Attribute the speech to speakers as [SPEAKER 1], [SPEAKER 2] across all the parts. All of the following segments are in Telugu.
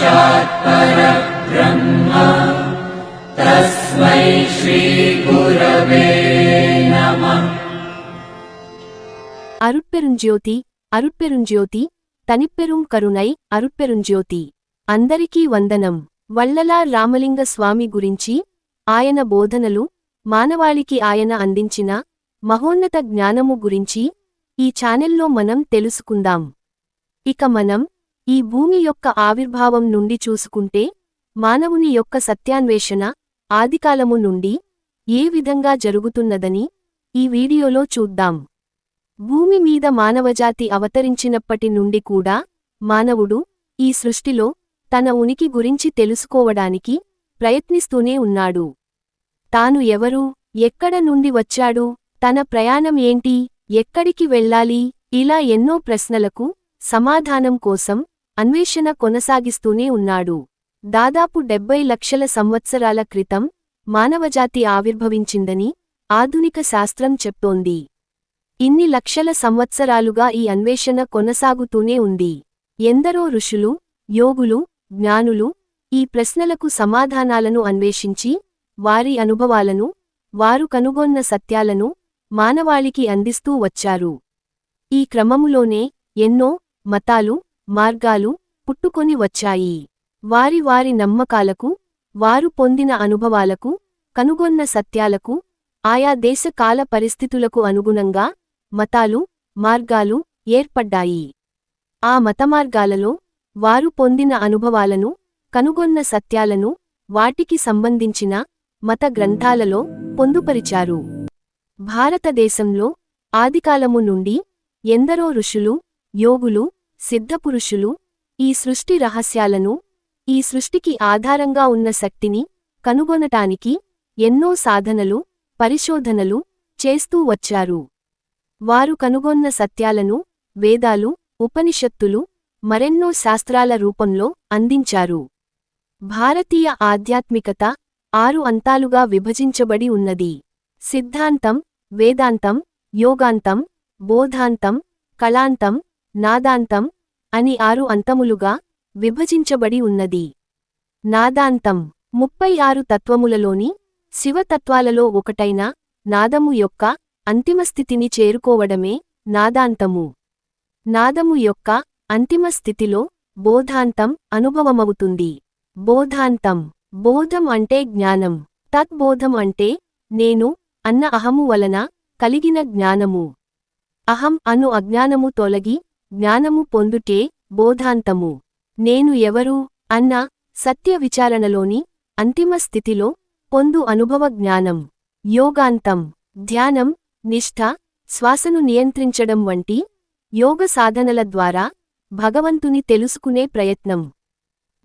[SPEAKER 1] साक्षात्परब्रह्म तस्मै श्रीगुरवे नमः। అరుట్పెరుంజ్యోతి అరుట్పెరుంజ్యోతి తనిప్పెరుం కరుణై అరుట్పెరుంజ్యోతి అందరికీ వందనం. వల్లలా రామలింగ స్వామి గురించి ఆయన బోధనలు మానవాళికి ఆయన అందించిన మహోన్నత జ్ఞానము గురించి ఈ ఛానెల్లో మనం తెలుసుకుందాం. ఇక మనం ఈ భూమి యొక్క ఆవిర్భావం నుండి చూసుకుంటే మానవుని యొక్క సత్యాన్వేషణ ఆదికాలము నుండి ఏ విధంగా జరుగుతున్నదని ఈ వీడియోలో చూద్దాం. భూమి మీద మానవజాతి అవతరించినప్పటి నుండి కూడా మానవుడు ఈ సృష్టిలో తన ఉనికి గురించి తెలుసుకోవడానికి ప్రయత్నిస్తూనే ఉన్నాడు. తాను ఎవరు ఎక్కడ నుండి వచ్చాడు తన ప్రయాణం ఏంటి ఎక్కడికి వెళ్ళాలి ఇలా ఎన్నో ప్రశ్నలకు సమాధానం కోసం అన్వేషణ కొనసాగిస్తూనే ఉన్నాడు. దాదాపు డెబ్బై లక్షల సంవత్సరాల క్రితం మానవజాతి ఆవిర్భవించిందని ఆధునిక శాస్త్రం చెప్తోంది. ఇన్ని లక్షల సంవత్సరాలుగా ఈ అన్వేషణ కొనసాగుతూనే ఉంది. ఎందరో ఋషులు యోగులు జ్ఞానులు ఈ ప్రశ్నలకు సమాధానాలను అన్వేషించి వారి అనుభవాలను వారు కనుగొన్న సత్యాలను మానవాళికి అందిస్తూ వచ్చారు. ఈ క్రమములోనే ఎన్నో మతాలు మార్గాలు పుట్టుకొని వచ్చాయి. వారి వారి నమ్మకాలకు వారు పొందిన అనుభవాలకు కనుగొన్న సత్యాలకు ఆయా దేశ కాల పరిస్థితులకు అనుగుణంగా మతాలు మార్గాలు ఏర్పడ్డాయి. ఆ మతమార్గాలలో వారు పొందిన అనుభవాలను కనుగొన్న సత్యాలను వాటికి సంబంధించిన మత గ్రంథాలలో పొందుపరిచారు. భారతదేశంలో ఆదికాలము నుండి ఎందరో ఋషులు యోగులు సిద్ధపురుషులు ఈ సృష్టి రహస్యాలను ఈ సృష్టికి ఆధారంగా ఉన్న శక్తిని కనుగొనటానికి ఎన్నో సాధనలు పరిశోధనలు చేస్తూ వచ్చారు. వారు కనుగొన్న సత్యాలను వేదాలు ఉపనిషత్తులు మరెన్నో శాస్త్రాల రూపంలో అందించారు. భారతీయ ఆధ్యాత్మికత ఆరు అంతాలుగా విభజించబడి ఉన్నది. సిద్ధాంతం వేదాంతం యోగాంతం బోధాంతం కళాంతం నాదాంతం అని ఆరు అంతములుగా విభజించబడి ఉన్నది. నాదాంతం ముప్పై ఆరు తత్వములలోని శివతత్వాలలో ఒకటైన నాదము యొక్క అంతిమస్థితిని చేరుకోవడమే నాదాంతము. నాదము యొక్క అంతిమ స్థితిలో బోధాంతం అనుభవమవుతుంది. బోధాంతం బోధం అంటే జ్ఞానం. తద్బోధం అంటే నేను అన్న అహము వలన కలిగిన జ్ఞానము. అహం అను అజ్ఞానము తొలగి జ్ఞానము పొందుటే బోధాంతము. నేను ఎవరు? అన్న సత్య విచారణలోని అంతిమ స్థితిలో పొందు అనుభవ జ్ఞానం. యోగాంతం. ధ్యానం నిష్ఠ శ్వాసను నియంత్రించడం వంటి యోగ సాధనల ద్వారా భగవంతుని తెలుసుకునే ప్రయత్నం.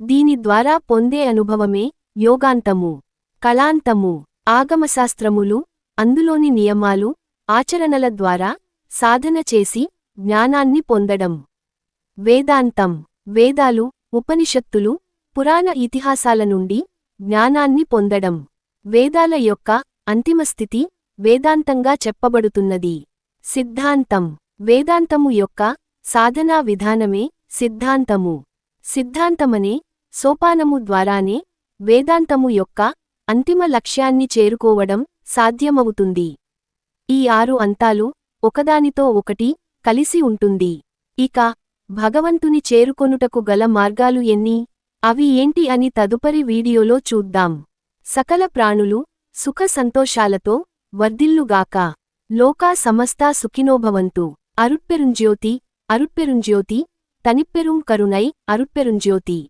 [SPEAKER 1] దీని ద్వారా పొందే అనుభవమే యోగాంతము. కళాంతము. ఆగమశాస్త్రములు అందులోని నియమాలు ఆచరణల ద్వారా సాధన చేసి జ్ఞానాన్ని పొందడం. వేదాంతం వేదాలు ఉపనిషత్తులు పురాణ ఇతిహాసాల నుండి జ్ఞానాన్ని పొందడం. వేదాల యొక్క అంతిమస్థితి వేదాంతంగా చెప్పబడుతున్నది. సిద్ధాంతం వేదాంతము యొక్క సాధనా విధానమే సిద్ధాంతము. సిద్ధాంతమనే సోపానము ద్వారానే వేదాంతము యొక్క అంతిమ లక్ష్యాన్ని చేరుకోవడం సాధ్యమవుతుంది. ఈ ఆరు అంతాలు ఒకదానితో ఒకటి కలిసి ఉంటుంది. ఇక భగవంతుని చేరుకొనుటకు గల మార్గాలు ఎన్ని? అవి ఏంటి అని తదుపరి వీడియోలో చూద్దాం. సకల ప్రాణులు సుఖ సంతోషాలతో వర్ధిల్లుగాక. లోకా సమస్తా సుఖినోభవంతు. అరుట్పెరుంజ్యోతి అరుట్పెరుంజ్యోతి తనిప్పెరుం కరుణై అరుట్పెరుంజ్యోతి.